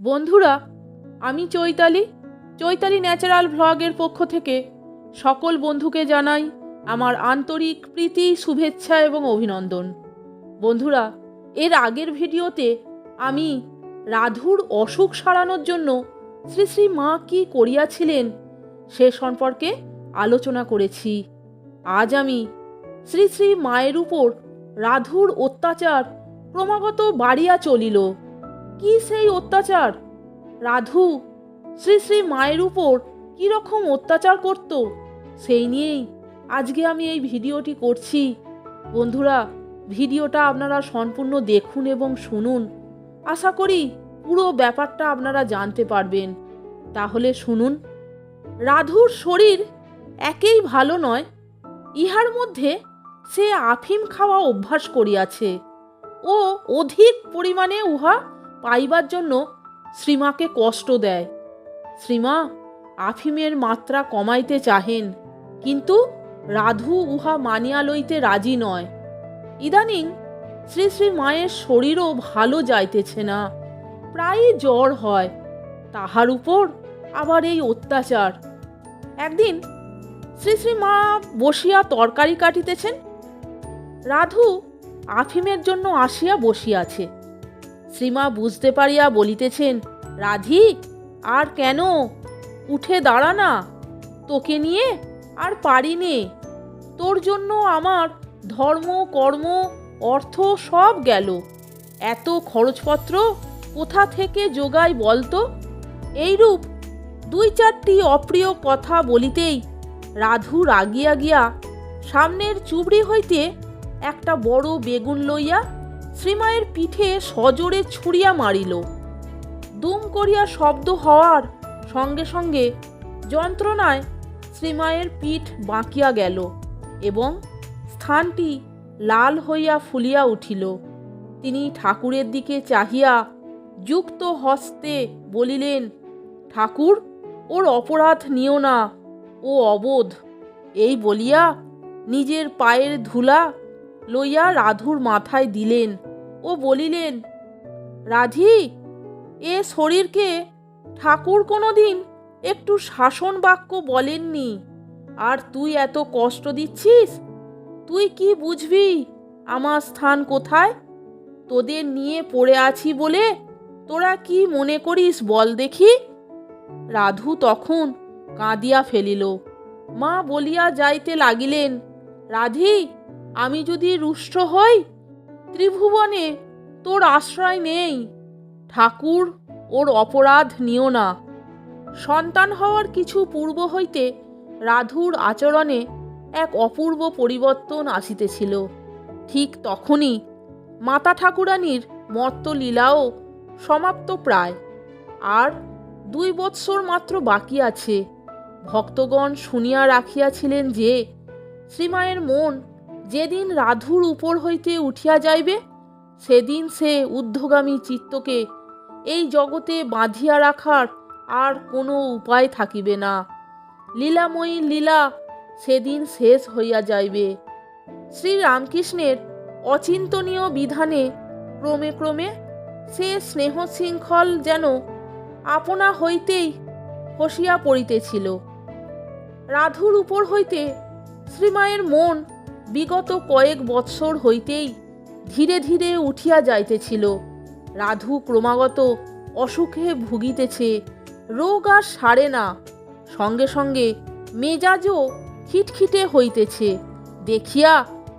বন্ধুরা, আমি চৈতালি। চৈতালি ন্যাচারাল ভ্লগের পক্ষ থেকে সকল বন্ধুকে জানাই আমার আন্তরিক প্রীতি, শুভেচ্ছা এবং অভিনন্দন। বন্ধুরা, এর আগের ভিডিওতে আমি রাধুর অসুখ সারানোর জন্য শ্রী শ্রী মা কি করিয়াছিলেন সে সম্পর্কে আলোচনা করেছি। আজ আমি শ্রী শ্রী মায়ের উপর রাধুর অত্যাচার ক্রমাগত বাড়িয়া চলিল। কি সেই অত্যাচার? রাধু, শ্রী শ্রী মায়ের উপর কী রকম অত্যাচার করত? সেই নিয়েই আজকে আমি এই ভিডিওটি করছি। বন্ধুরা, ভিডিওটা আপনারা সম্পূর্ণ দেখুন এবং শুনুন। আশা করি পুরো ব্যাপারটা আপনারা জানতে পারবেন। তাহলে শুনুন। রাধুর শরীর একেই ভালো নয়, ইহার মধ্যে সে আফিম খাওয়া অভ্যাস করিয়াছে। ও অধিক পরিমাণে উহা পাইবার জন্য শ্রীমাকে কষ্ট দেয়। শ্রীমা, আফিমের মাত্রা কমাইতে চাহেন, কিন্তু রাধু উহা মানিয়া লইতে রাজি নয়। ইদানিং শ্রী শ্রী মায়ের শরীরও ভালো যাইতেছে না, প্রায়ই জ্বর হয়, তাহার উপর আবার এই অত্যাচার। একদিন শ্রী শ্রী মা বসিয়া তরকারি কাটিতেছেন, রাধু আফিমের জন্য আসিয়া বসিয়াছে। শ্রীমা বুঝতে পারিয়া বলিতেছেন রাধি আর কেন? উঠে দাঁড়া না। তোকে নিয়ে আর পারি নে। তোর জন্য আমার ধর্ম, কর্ম, অর্থ সব গেল। এত খরচপত্র কোথা থেকে যোগাই বলতো? এইরূপ দুই চারটি অপ্রিয় কথা বলিতেই রাধু রাগিয়া গিয়া সামনের চুবড়ি হইতে একটা বড় বেগুন লইয়া শ্রীমায়ের পিঠে সজোরে ছুঁড়িয়া মারিল। দুম করিয়া শব্দ হওয়ার সঙ্গে সঙ্গে যন্ত্রণায় শ্রীমায়ের পিঠ বাঁকিয়া গেল এবং স্থানটি লাল হইয়া ফুলিয়া উঠিল। তিনি ঠাকুরের দিকে চাহিয়া যুক্ত হস্তে বলিলেন, ঠাকুর, ওর অপরাধ নিও না, ও অবোধ এই বলিয়া নিজের পায়ের ধুলা লইয়া রাধুর মাথায় দিলেন। ও বলিলেন, রাধি, এ শরীরকে ঠাকুর কোনোদিন একটু শাসন বাক্য বলেননি। আর তুই এত কষ্ট দিচ্ছিস? তুই কি বুঝবি আমার স্থান কোথায়? তোদের নিয়ে পড়ে আছি বলে তোরা কি মনে করিস বল দেখি? রাধু তখন কাঁদিয়া ফেলিল। মা বলিয়া যাইতে লাগিলেন, রাধি, আমি যদি রুষ্ট হই ত্রিভুবনে তোর আশ্রয় নেই। ঠাকুর, ওর অপরাধ নিও না। সন্তান হওয়ার কিছু পূর্ব হইতে রাধুর আচরণে এক অপূর্ব পরিবর্তন আসিতেছিল। ঠিক তখনই মাতা ঠাকুরানীর মর্তলীলাও সমাপ্ত প্রায়। আর দুই বৎসর মাত্র বাকি আছে। ভক্তগণ শুনিয়া রাখিয়াছিলেন যে শ্রীমায়ের মন যেদিন রাধুর উপর হইতে উঠিয়া যাইবে, সেদিন সে ঊর্ধ্বগামী চিত্তকে এই জগতে বাঁধিয়া রাখার আর কোনো উপায় থাকিবে না। লীলাময়ী লীলা সেদিন শেষ হইয়া যাইবে। শ্রী রামকৃষ্ণের অচিন্তনীয় বিধানে ক্রমে ক্রমে সে স্নেহ শৃঙ্খল যেন আপনা হইতেই খসিয়া পড়িতেছিল। রাধুর উপর হইতে শ্রীমায়ের মন বিগত কয়েক বৎসর হইতেই ধীরে ধীরে উঠিয়া যাইতেছিল। রাধু ক্রমাগত অসুখে ভুগিতেছে, রোগ আর সারে না। সঙ্গে সঙ্গে মেজাজও খিটখিটে হইতেছে। দেখিয়া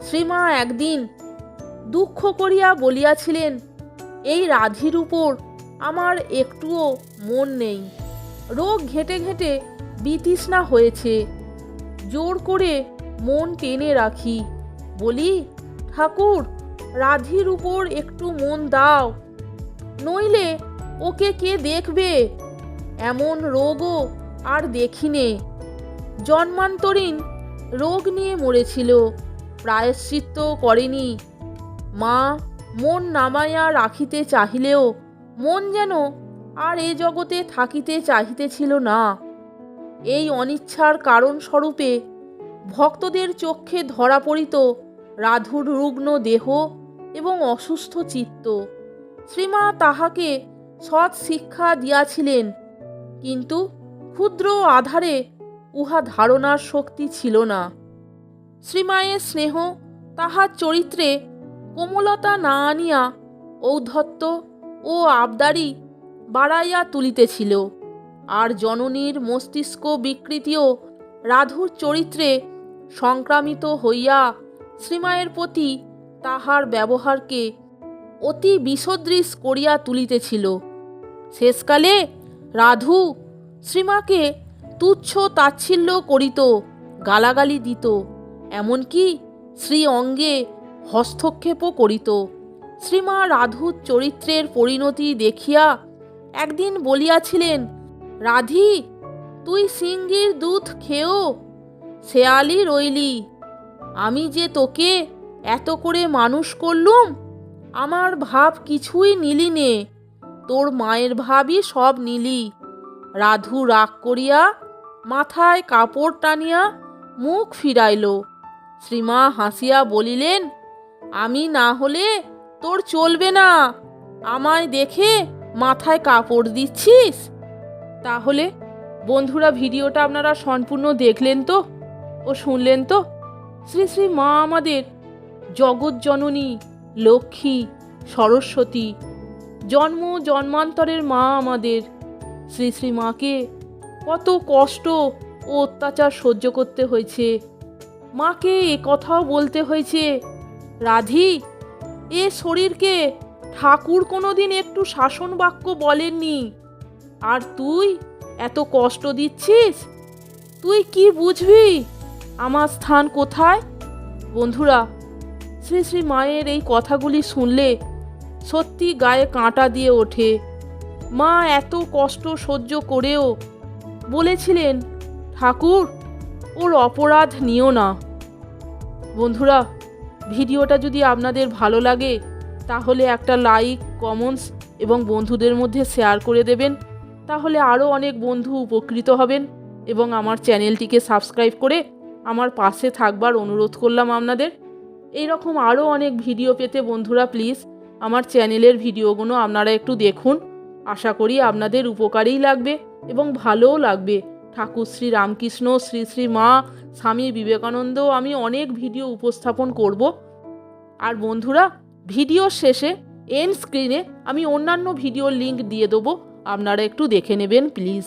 শ্রীমা একদিন দুঃখ করিয়া বলিয়াছিলেন, এই রাধির উপর আমার একটুও মন নেই। রোগ ঘেঁটে ঘেঁটে বিতৃষ্ণা হয়েছে। জোর করে মন টেনে রাখি। বলি, ঠাকুর, রাধির উপর একটু মন দাও। নইলে ওকে কে দেখবে? এমন রোগও আর দেখিনে। জন্মান্তরীণ রোগ নিয়ে মরেছিল, প্রায়শ্চিত্ত করেনি। মা, মন নামাইয়া রাখিতে চাহিলেও মন যেন আর এ জগতে থাকিতে চাহিতেছিল না। এই অনিচ্ছার কারণ স্বরূপে ভক্তদের চক্ষে ধরা পড়িত রাধুর রুগ্ন দেহ এবং অসুস্থ চিত্ত। শ্রীমা তাহাকে সৎ শিক্ষা দিয়াছিলেন, কিন্তু ক্ষুদ্র আধারে উহা ধারণার শক্তি ছিল না। শ্রীমায়ের স্নেহ তাহার চরিত্রে কোমলতা না আনিয়া ঔদ্ধত্য ও আবদারি বাড়াইয়া তুলিতেছিল। আর জননীর মস্তিষ্ক বিকৃতিও রাধুর চরিত্রে সংক্রামিত হইয়া শ্রীমায়ের প্রতি তাহার ব্যবহারকে অতি বিসদৃশ করিয়া তুলিতেছিল। শেষকালে রাধু শ্রীমাকে তুচ্ছ তাচ্ছিল্য করিত, গালাগালি দিত, এমনকি শ্রী অঙ্গে হস্তক্ষেপও করিত। শ্রীমা রাধুর চরিত্রের পরিণতি দেখিয়া একদিন বলিয়াছিলেন, রাধি, তুই সিঙ্গির দুধ খেয়েও শেয়ালি রইলি। আমি যে তোকে এত করে মানুষ করলুম, আমার ভাব কিছুই নিলি নে তোর মায়ের ভাবই সব নিলি। রাধু রাগ করিয়া মাথায় কাপড় টানিয়া মুখ ফিরাইল। শ্রীমা হাসিয়া বলিলেন, আমি না হলে তোর চলবে না। আমায় দেখে মাথায় কাপড় দিচ্ছিস? তাহলে বন্ধুরা, ভিডিওটা আপনারা সম্পূর্ণ দেখলেন তো? ও শুনলেন তো? শ্রী শ্রী মা আমাদের জগৎজননী লক্ষ্মী, সরস্বতী, জন্ম জন্মান্তরের মা আমাদের। শ্রী শ্রী মাকে কত কষ্ট ও অত্যাচার সহ্য করতে হয়েছে। মাকে এ কথাও বলতে হয়েছে, রাধি, এ শরীরকে ঠাকুর কোনোদিন একটু শাসন বাক্য বলেননি। আর তুই এত কষ্ট দিচ্ছিস? তুই কি বুঝবি? আমার স্থান কোথায়? বন্ধুরা, শ্রী শ্রী মায়ের এই কথাগুলি শুনলে সত্যি গায়ে কাঁটা দিয়ে ওঠে। মা এত কষ্ট সহ্য করেও বলেছিলেন, ঠাকুর, ওর অপরাধ নিও না। বন্ধুরা, ভিডিওটা যদি আপনাদের ভালো লাগে, তাহলে একটা লাইক, কমেন্টস এবং বন্ধুদের মধ্যে শেয়ার করে দেবেন। তাহলে আরও অনেক বন্ধু উপকৃত হবেন এবং আমার চ্যানেলটিকে সাবস্ক্রাইব করে আমার পাশে থাকবার অনুরোধ করলাম আপনাদের। এই রকম আরও অনেক ভিডিও পেতে বন্ধুরা, প্লিজ আমার চ্যানেলের ভিডিওগুলো আপনারা একটু দেখুন। আশা করি আপনাদের উপকারেই লাগবে এবং ভালোও লাগবে। ঠাকুর শ্রী রামকৃষ্ণ, শ্রী শ্রী মা, স্বামী বিবেকানন্দ, আমি অনেক ভিডিও উপস্থাপন করব। আর বন্ধুরা ভিডিওর শেষে এন স্ক্রিনে আমি অন্যান্য ভিডিওর লিংক দিয়ে দেবো। আপনারা একটু দেখে নেবেন, প্লিজ।